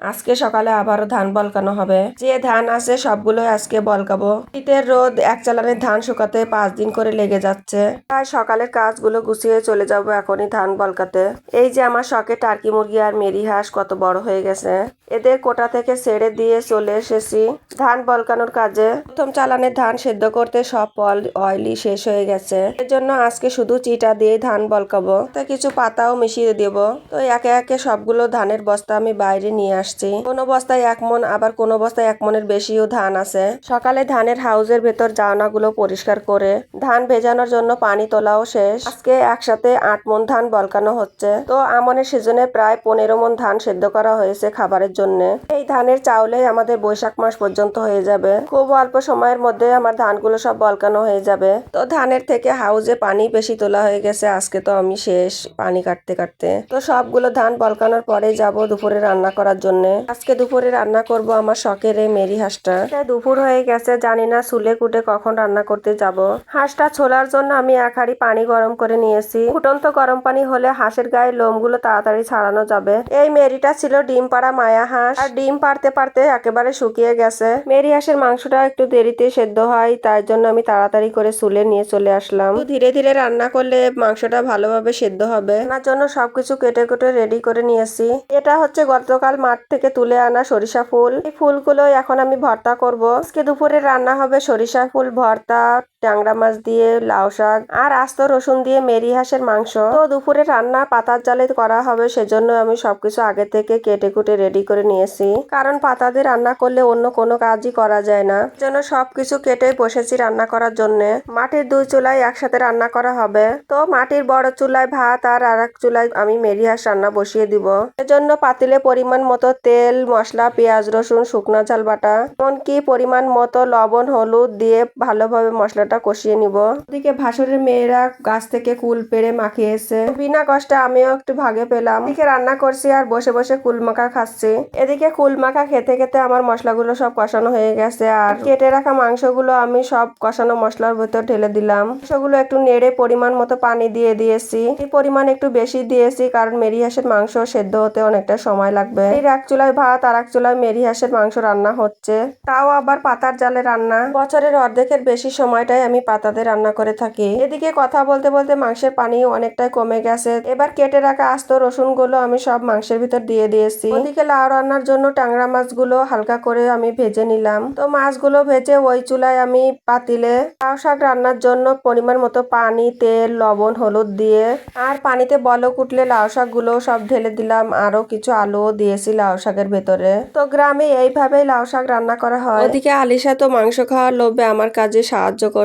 আজকে সকালে আবারও ধান বলকানো হবে। যে ধান আছে সবগুলো আজকে বলকাবো। শীতের রোদ এক চালানের ধান শুকাতে পাঁচ দিন করে লেগে যাচ্ছে। তাই সকালের কাজগুলো গুছিয়ে চলে যাব এখনই ধান বলকাতে। এই যে আমার শখে টার্কি মুরগি আর মেরি হাঁস কত বড় হয়ে গেছে। এদের কোটা থেকে ছেড়ে দিয়ে চলে এসেছি ধান বলকানোর কাজে। প্রথম চালানের ধান সেদ্ধ করতে সব পল অয়েলি শেষ হয়ে গেছে। এর জন্য আজকে শুধু চিটা দিয়ে ধান বলকাবো। তা কিছু পাতাও মিশিয়ে দেব। তো একে একে সবগুলো ধানের বস্তা আমি বাইরে নিয়ে আসছি। কোনো বস্তায় এক মন, আবার কোন বস্তায় এক মনের বেশিও ধান আছে। সকালে ধানের হাউজের ভেতর জানাগুলো পরিষ্কার করে ধান ভেজানোর জন্য পানি তোলাও শেষ। আজকে একসাথে আট মন ধান বলকানো হচ্ছে। তো আমনের সিজনে প্রায় পনেরো মন ধান সেদ্ধ করা হয়েছে খাবারের জন্য। এই ধানের চাউলে আমাদের বৈশাখ মাস পর্যন্ত হয়ে যাবে। খুব অল্প সময়ের মধ্যে আমার ধানগুলো সব বলকানো হয়ে যাবে। তো ধানের থেকে হাউজে পানি বেশি তোলা হয়ে গেছে, আজকে তো আমি শেষ পানি কাটতে কাটতে। তো সবগুলো ধান বলকানোর পরে যাব দুপুরে রান্না করার জন্য। আজকে দুপুরে রান্না করব আমার শখের এই মেরি হাঁসটা। দুপুর হয়ে গেছে, জানি না চুলে কুটে কখন রান্না করতে যাব। হাঁসটা ছোলার জন্য আমি এক হাঁড়ি পানি গরম করে নিয়েছি। ফুটন্ত গরম পানি হলে হাঁসের গায়ে লোমগুলো তাড়াতাড়ি ছাড়ানো যাবে। এই মেরিটা ছিল ডিম পাড়া মায়া হাঁস। আর ডিম পাড়তে পারতে একেবারে শুকিয়ে গেছে। মেরি হাঁসের মাংসটা একটু দেরিতে সেদ্ধ হয়, তাই জন্য আমি তাড়াতাড়ি করে চুলে নিয়ে চলে আসলাম। ধীরে ধীরে রান্না করলে মাংসটা ভালোভাবে সেদ্ধ হবে। রান্নার জন্য সবকিছু কেটে কেটে রেডি করে নিয়েছি। এটা হচ্ছে গতকাল মাঠ থেকে তুলে আনা সরিষা ফুল। এই ফুলগুলো এখন আমি ভর্তা করব। আজকে দুপুরে রান্না হবে সরিষা ফুল ভর্তা। ট্যাংরা মাছ দিয়ে, লাউ শাক আর আস্ত রসুন দিয়ে মেরি হাঁসের মাংস। তো দুপুরে রান্না পাতার জালে করা হবে, সেজন্য আমি সবকিছু আগে থেকে কেটে কুটে রেডি করে নিয়েছি। কারণ পাতা দিয়ে রান্না করলে অন্য কোনো কাজই করা যায় না। জন্য সবকিছু কেটে বসেছি রান্না করার জন্য। মাটির দুই চুলায় একসাথে রান্না করা হবে। তো মাটির বড় চুলায় ভাত আর আর এক চুলায় আমি মেরি হাঁস রান্না বসিয়ে দিব। এজন্য পাতিলে পরিমাণ মতো তেল, মশলা, পেঁয়াজ, রসুন, শুকনো ঝাল বাটা, এমনকি পরিমাণ মতো লবণ, হলুদ দিয়ে ভালোভাবে মশলাটা কষিয়ে নিব। ওদিকে ভাসুরের মেয়েরা গাছ থেকে কুল পেড়ে মাখিয়েছে বিনা কষ্টে আমিও একটু ভাগে পেলাম। এদিকে রান্না করছি আর বসে বসে কুল মাখা খাচ্ছি। এদিকে কুল মাখা খেতে খেতে আমার মশলাগুলো সব কষানো হয়ে গেছে আর কেটে রাখা মাংসগুলো আমি সব কষানো মশলার ভেতর ঢেলে দিলাম। মাংসগুলো একটু নেড়ে পরিমাণ মতো পানি দিয়ে দিয়েছি। পরিমাণ একটু বেশি দিয়েছি কারণ মেরি হাঁসের মাংস সেদ্ধ হতে অনেকটা সময় লাগবে। এই এক চুলায় ভাত আর এক চুলায় মেরি হাঁসের মাংস রান্না হচ্ছে। তাও আবার পাতার জালে রান্না। বছরের অর্ধেকের বেশি সময়টাই আমি পাতাতে রান্না করে থাকি। এদিকে কথা বলতে বলতে মাংসের পানি অনেকটাই কমে গেছে। এবার কেটে রাখা আস্ত রসুনগুলো আমি সব মাংসের ভিতর দিয়ে দিয়েছি। ওদিকে লাউ রান্নার জন্য ট্যাংরা মাছগুলো হালকা করে আমি ভেজে নিলাম। তো মাছগুলো ভেজে ওই চুলায় আমি পাতিলে লাউ শাক রান্নার জন্য পরিমাণ মতো পানি, তেল, লবণ, হলুদ দিয়ে আর পানিতে বলক উঠলে লাউ শাকগুলো সব ঢেলে দিলাম। আরও কিছু আলুও দিয়েছি লাউ শাকের ভেতরে। তো গ্রামে এইভাবেই লাউ শাক রান্না করা হয়। ওদিকে আলিশা তো মাংস খাওয়ার লোভে আমার কাজে সাহায্য করছে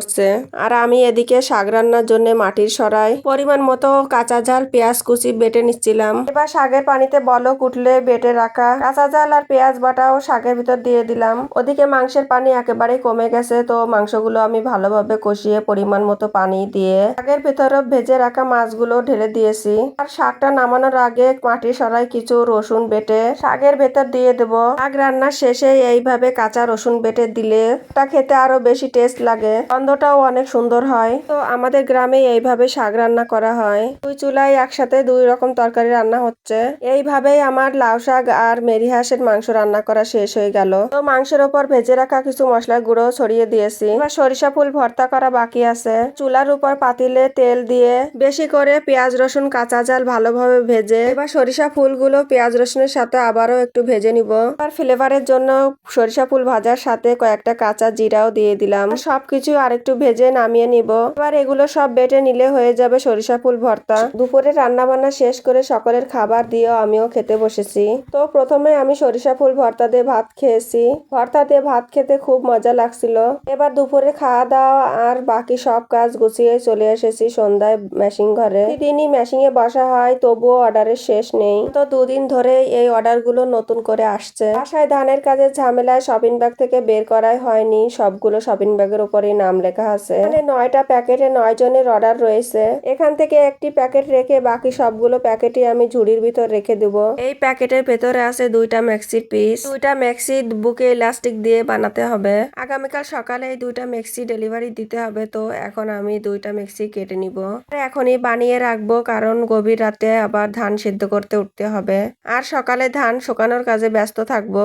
আর আমি এদিকে শাক রান্নার জন্য মাটির সরাই পরিমাণ মতো কাঁচা ঝাল, পেঁয়াজ কুচি বেটে নিচ্ছিলাম। এবার শাকের পানিতে বলক উঠলে বেটে রাখা কাঁচা ঝাল আর পেঁয়াজ বাটাও শাকের ভিতর দিয়ে দিলাম। ওদিকে মাংসের পানি একেবারেই কমে গেছে, তো মাংসগুলো আমি ভালোভাবে কষিয়ে পরিমাণ মতো পানি দিয়ে শাকের ভিতরে ভেজে রাখা মাছগুলো ঢেলে দিয়েছি। আর শাকটা নামানোর আগে মাটির সরাই কিছু রসুন বেটে শাকের ভেতর দিয়ে দেবো। শাক রান্নার শেষে এইভাবে কাঁচা রসুন বেটে দিলে তা খেতে আরও বেশি টেস্ট লাগে। গন্ধটাও অনেক সুন্দর হয়। তো আমাদের গ্রামে এইভাবে শাক রান্না করা হয়। দুই চুলায় একসাথে দুই রকম তরকারি রান্না হচ্ছে। এইভাবেই আমার লাউ শাক আর মেরি হাঁসের মাংস রান্না করা শেষ হয়ে গেল। তো মাংসের ওপর ভেজে রাখা কিছু মশলার গুঁড়ো ছড়িয়ে দিয়েছি। এবার সরিষা ফুল ভর্তা করা বাকি আছে। চুলার উপর পাতিলে তেল দিয়ে বেশি করে পেঁয়াজ, রসুন, কাঁচা জাল ভালোভাবে ভেজে এবার সরিষা ফুলগুলো পেঁয়াজ, রসুনের সাথে আবারও একটু ভেজে নিব। আর ফ্লেভারের জন্য সরিষা ফুল ভাজার সাথে কয়েকটা কাঁচা জিরাও দিয়ে দিলাম। সবকিছু আরেকটু ভেজে নামিয়ে নিব। এবার এগুলো সব বেটে নিলে হয়ে যাবে সরিষা ফুল ভর্তা। দুপুরে রান্না বান্না শেষ করে সকলের খাবার দিয়েও আমিও খেতে বসেছি। তো প্রথমে আমি সরিষা ফুল ভর্তা দিয়ে ভাত খেয়েছি। ভর্তা দিয়ে ভাত খেতে খুব মজা লাগছিল। এবার দুপুরে খাওয়া দাওয়া আর বাকি সব কাজ গুছিয়ে চলে এসেছি সন্ধ্যায় মেশিন ঘরে। দিনই মেশিন এ বসা হয়, তবুও অর্ডারের শেষ নেই। তো দুদিন ধরে এই অর্ডারগুলো নতুন করে আসছে। বাসায় ধানের কাজের ঝামেলায় শপিং ব্যাগ থেকে বের করাই হয়নি। সবগুলো শপিং ব্যাগের উপরেই নাম লেখা লেখা আছে। এখানে নয়টা প্যাকেটে নয় জনের অর্ডার রয়েছে। এখান থেকে একটি প্যাকেট রেখে বাকি সবগুলো প্যাকেটই আমি ঝুড়ির ভিতর রেখে দেব। এই প্যাকেটের ভেতরে আছে দুইটা ম্যাক্সির পিস দুইটা ম্যাক্সি বুকে ইলাস্টিক দিয়ে বানাতে হবে। আগামীকাল সকালে এই দুইটা ম্যাক্সি ডেলিভারি দিতে হবে, তো এখন আমি দুইটা ম্যাক্সি কেটে নিব। এখনই বানিয়ে রাখব, কারণ গভীর রাতে আবার ধান সিদ্ধ করতে উঠতে হবে। আর সকালে ধান শুকানোর কাজে ব্যস্ত থাকব।